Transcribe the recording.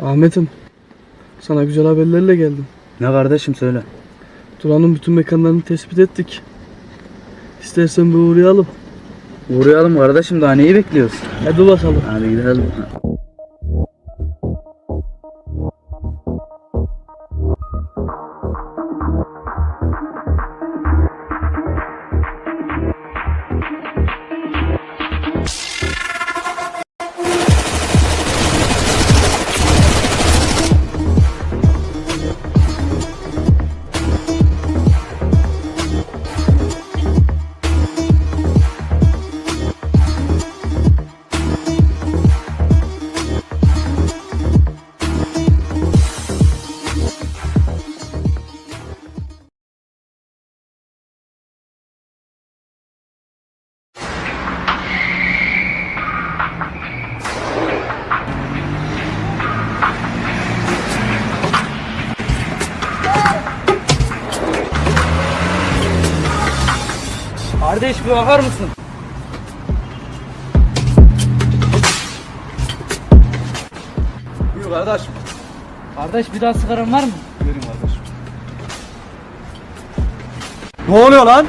Ahmet'im, sana güzel haberlerle geldim. Ne kardeşim söyle. Duran'ın bütün mekanlarını tespit ettik. İstersen bir uğrayalım. Uğrayalım kardeşim daha neyi bekliyoruz? Hadi bakalım. Hadi gidelim. Kardeş bir bakar mısın? Buyur kardeş. Kardeş bir daha sigaran var mı? Buyurun kardeşim. Ne oluyor lan?